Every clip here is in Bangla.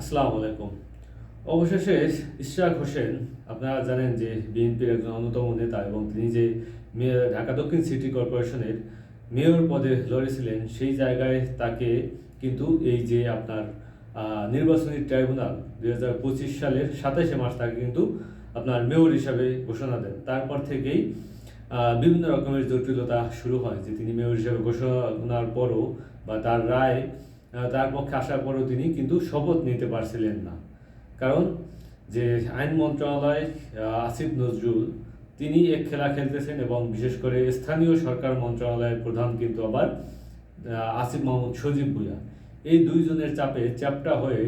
আসসালামু আলাইকুম। অবশেষে ইশরাক হোসেন, আপনারা জানেন যে বিএনপির একজন অন্যতম নেতা এবং তিনি যে মেয়র ঢাকা দক্ষিণ সিটি কর্পোরেশনের মেয়র পদে লড়েছিলেন, সেই জায়গায় তাকে কিন্তু এই যে আপনার নির্বাচনী ট্রাইব্যুনাল দুই হাজার পঁচিশ সালের সাতাশে মার্চ তাকে কিন্তু আপনার মেয়র হিসাবে ঘোষণা দেন। তারপর থেকেই বিভিন্ন রকমের জটিলতা শুরু হয় যে তিনি মেয়র হিসাবে ঘোষণার পরও বা তার রায় তার পক্ষে আসার পরেও তিনি কিন্তু শপথ নিতে পারছিলেন না। কারণ যে আইন মন্ত্রণালয় আসিফ নজরুল, তিনি এক খেলা খেলতেছেন এবং বিশেষ করে স্থানীয় সরকার মন্ত্রণালয়ের প্রধান কিন্তু আবার আসিফ মাহমুদ সজীব ভুইয়া। এই দুইজনের চাপে চ্যাপটা হয়ে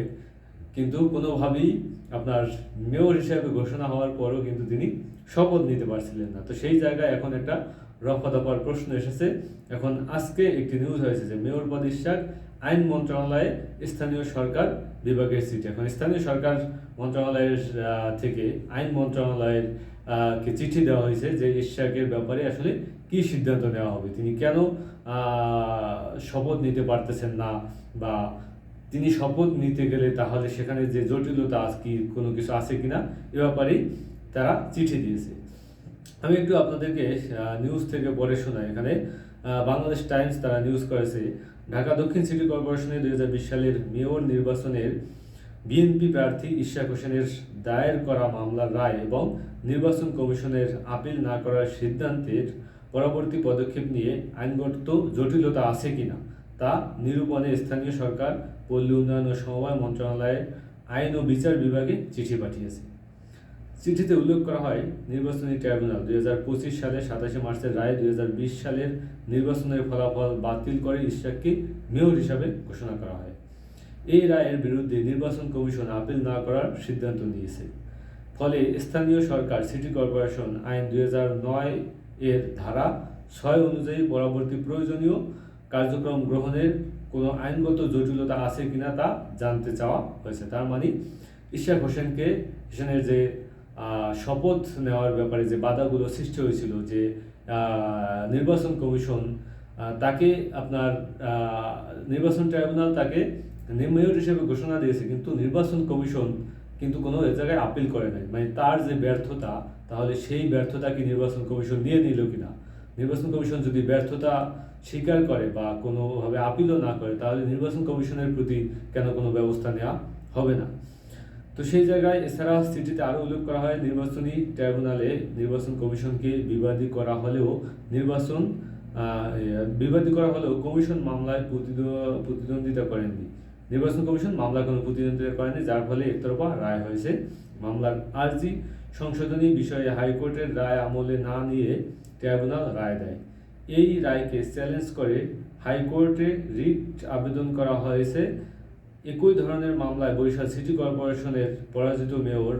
কিন্তু কোনোভাবেই আপনার মেয়র হিসেবে ঘোষণা হওয়ার পরও কিন্তু তিনি শপথ নিতে পারছিলেন না। তো সেই জায়গায় এখন একটা রফা দফার প্রশ্ন এসেছে। এখন আজকে একটি নিউজ হয়েছে যে মেয়র পদ ইশাক আইন মন্ত্রণালয়ে স্থানীয় সরকার বিভাগের সিট এখন স্থানীয় সরকার মন্ত্রণালয়ের থেকে আইন মন্ত্রণালয়ের কে চিঠি দেওয়া হয়েছে যে ইশাকের ব্যাপারে আসলে কি সিদ্ধান্ত নেওয়া হবে? তিনি কেন শপথ নিতে পারতেছেন না বা তিনি শপথ নিতে গেলে তাহলে সেখানে যে জটিলতা কি, কোনো কিছু আছে কিনা এ ব্যাপারেই তারা চিঠি দিয়েছে। আমি একটু আপনাদেরকে নিউজ থেকে পড়ে শোনাই। এখানে বাংলাদেশ টাইমস তারা নিউজ করেছে ঢাকা দক্ষিণ সিটি কর্পোরেশনের দুই হাজার বিশ সালের মেয়র নির্বাচনের বিএনপি প্রার্থী ইশাক হোসেনের দায়ের করা মামলার রায় এবং নির্বাচন কমিশনের আপিল না করার সিদ্ধান্তের পরবর্তী পদক্ষেপ নিয়ে আইনগত জটিলতা আছে কিনা তা নিরূপণে স্থানীয় সরকার, পল্লী উন্নয়ন ও সমবায় মন্ত্রণালয়ের আইন ও বিচার বিভাগে চিঠি পাঠিয়েছে। চিঠিতে উল্লেখ করা হয়, নির্বাচনী ট্রাইব্যুনাল দুই হাজার পঁচিশ সালের সাতাশে মার্চের রায় দুই হাজার বিশ সালের নির্বাচনের ফলাফল বাতিল করে ইশাককে মেয়র হিসাবে ঘোষণা করা হয়। এই রায়ের বিরুদ্ধে নির্বাচন কমিশন আপিল না করার সিদ্ধান্ত নিয়েছে। ফলে স্থানীয় সরকার, সিটি কর্পোরেশন আইন দুই নয় এর ধারা ছয় অনুযায়ী পরবর্তী প্রয়োজনীয় কার্যক্রম গ্রহণের কোনো আইনগত জটিলতা আছে কিনা তা জানতে চাওয়া হয়েছে। তার মানে ইশাক হোসেনকে, হোসেনের যে শপথ নেওয়ার ব্যাপারে যে বাধাগুলো সৃষ্টি হয়েছিল যে নির্বাচন কমিশন তাকে আপনার নির্বাচন ট্রাইব্যুনাল তাকে মেয়র হিসেবে ঘোষণা দিয়েছে, কিন্তু নির্বাচন কমিশন কিন্তু কোনো জায়গায় আপিল করে নাই। মানে তার যে ব্যর্থতা, তাহলে সেই ব্যর্থতা কি নির্বাচন কমিশন নিয়ে নিল কিনা? নির্বাচন কমিশন যদি ব্যর্থতা স্বীকার করে বা কোনোভাবে আপিলও না করে, তাহলে নির্বাচন কমিশনের প্রতি কেন কোনো ব্যবস্থা নেওয়া হবে না? তো সেই জায়গায় এছাড়া সিটিতে আরও উল্লেখ করা হয়, নির্বাচনী ট্রাইব্যুনালে নির্বাচন কমিশনকে বিবাদী করা হলেও নির্বাচন বিবাদী করা হলেও কমিশন মামলায় প্রতিদ্ব- প্রতিদ্বন্দ্বিতা করেননি। নির্বাচন কমিশন মামলা কোনো প্রতিদ্বন্দ্বিতা করেনি যার ফলে একতরফা রায় হয়েছে। মামলার আর্জি সংশোধনী বিষয়ে হাইকোর্টের রায় আমলে না নিয়ে ট্রাইব্যুনাল রায় দেয়। এই রায়কে চ্যালেঞ্জ করে হাইকোর্টে রিট আবেদন করা হয়েছে। একই ধরনের মামলায় বরিশাল সিটি কর্পোরেশনের পরাজিত মেয়র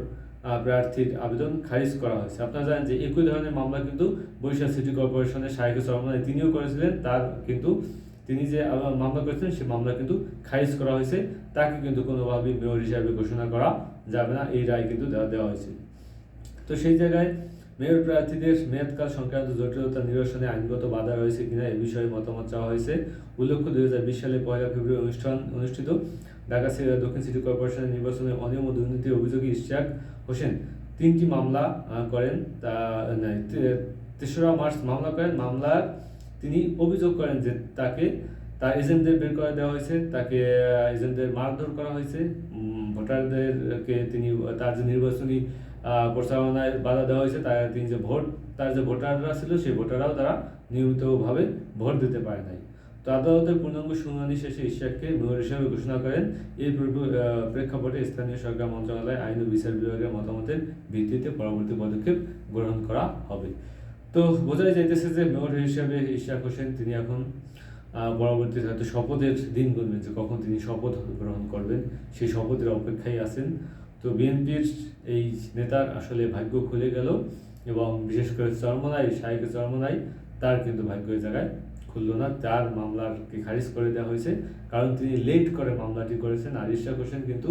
প্রার্থীর আবেদন খারিজ করা হয়েছে। আপনারা জানেন যে একই ধরনের মামলা কিন্তু বরিশাল সিটি কর্পোরেশনের শাহেখ রহমান তিনিও করেছিলেন। তার কিন্তু তিনি যে মামলা করেছিলেন সেই মামলা কিন্তু খারিজ করা হয়েছে। তাকে কিন্তু কোনোভাবেই মেয়র হিসাবে ঘোষণা করা যাবে না। এই রায় কিন্তু দেওয়া হয়েছে। তো সেই জায়গায় মেয়র প্রার্থীদের মেয়াদকাল সংক্রান্ত জটিলতা নিরসনে আইনগত বাধা রয়েছে কিনা এ বিষয়ে মতামত চাওয়া হয়েছে। উল্লেখ্য, দুই হাজার বিশ সালে পয়লা ফেব্রুয়ারি অনুষ্ঠান অনুষ্ঠিত। ঢাকা দক্ষিণ সিটি কর্পোরেশনের নির্বাচনে অনিয়ম ও দুর্নীতির অভিযোগে ইশাক হোসেন তিনটি মামলা করেন। তা তেসরা মার্চ মামলা করেন। মামলার তিনি অভিযোগ করেন যে তাকে তার এজেন্টদের বের করে দেওয়া হয়েছে। তাকে এজেন্টদের মারধর করা হয়েছে। ভোটারদেরকে তিনি, তার যে নির্বাচনী প্রচারণায় বাধা দেওয়া হয়েছে তার তিনি যে ভোট তার যে ভোটাররা ছিল সেই ভোটাররাও তারা নিয়মিতভাবে ভোট দিতে পারে নাই। তো আদালতের পূর্ণাঙ্গ শুনানি শেষে ইশাককে মেয়র হিসেবে ঘোষণা করেন। এই প্রেক্ষা- প্রেক্ষাপটে স্থানীয় সরকার মন্ত্রণালয় আইন ও বিচার বিভাগের মতামতের ভিত্তিতে পরবর্তী পদক্ষেপ গ্রহণ করা হবে। তো বোঝাই যাইতেছে যে মেয়র হিসেবে ইশাক হোসেন তিনি এখন আহ, পরবর্তীতে হয়তো শপথের দিন গুনবেন যে কখন তিনি শপথ গ্রহণ করবেন। সেই শপথের অপেক্ষায় আছেন। তো বিএনপির এই নেতার আসলে ভাগ্য খুলে গেল এবং বিশেষ করে চরমনাই শাহেক চরমনাই, তার কিন্তু ভাগ্য এই জায়গায় খুললো না। তার মামলাকে খারিজ করে দেওয়া হয়েছে। কারণ তিনি লেট করে মামলাটি করেছেন। আর ইশাক হোসেন কিন্তু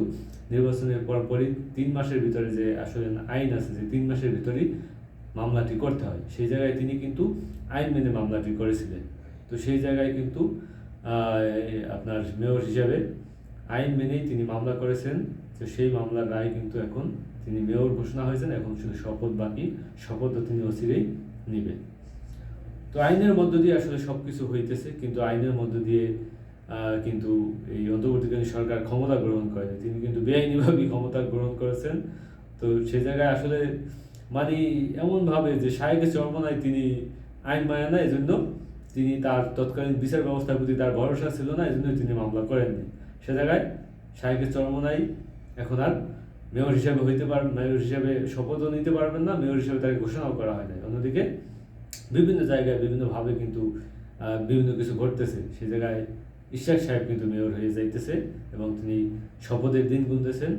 নির্বাচনের পরপরই তিন মাসের ভিতরে যে আসলে আইন আছে, যে তিন মাসের ভিতরেই মামলাটি করতে হয়। সেই জায়গায় তিনি কিন্তু আইন মেনে মামলাটি করেছিলেন। তো সেই জায়গায় কিন্তু আপনার মেয়র হিসাবে আইন মেনেই তিনি মামলা করেছেন। তো সেই মামলার রায় কিন্তু এখন তিনি মেয়র ঘোষণা হয়েছেন, এখন শুধু শপথ বাকি শপথও তিনি অচিরেই নেবেন। তো আইনের মধ্য দিয়ে আসলে সব কিছু হইতেছে, কিন্তু আইনের মধ্য দিয়ে কিন্তু এই অন্তর্বর্তীকালীন সরকার ক্ষমতা গ্রহণ করেনি তিনি কিন্তু বেআইনিভাবেই ক্ষমতা গ্রহণ করেছেন। তো সেই জায়গায় আসলে মানে এমনভাবে যে সাহেবের চর্মনায় তিনি আইন মানে না এই জন্য তিনি তার তৎকালীন বিচার ব্যবস্থার প্রতি তার ভরসা ছিল না এই জন্য তিনি মামলা করেননি। সে জায়গায় সাহেবের চর্মনাই এখন আর মেয়র হিসাবে হইতে পার, মেয়র হিসাবে শপথও নিতে পারবেন না, মেয়র হিসাবে তাকে ঘোষণাও করা হয় নাই অন্যদিকে বিভিন্ন জায়গায় বিভিন্নভাবে কিন্তু বিভিন্ন কিছু ঘটতেছে। সে জায়গায় ইশাক সাহেব কিন্তু মেয়র হয়ে যাইতেছে এবং তিনি শপথের দিন গুনতেছেন।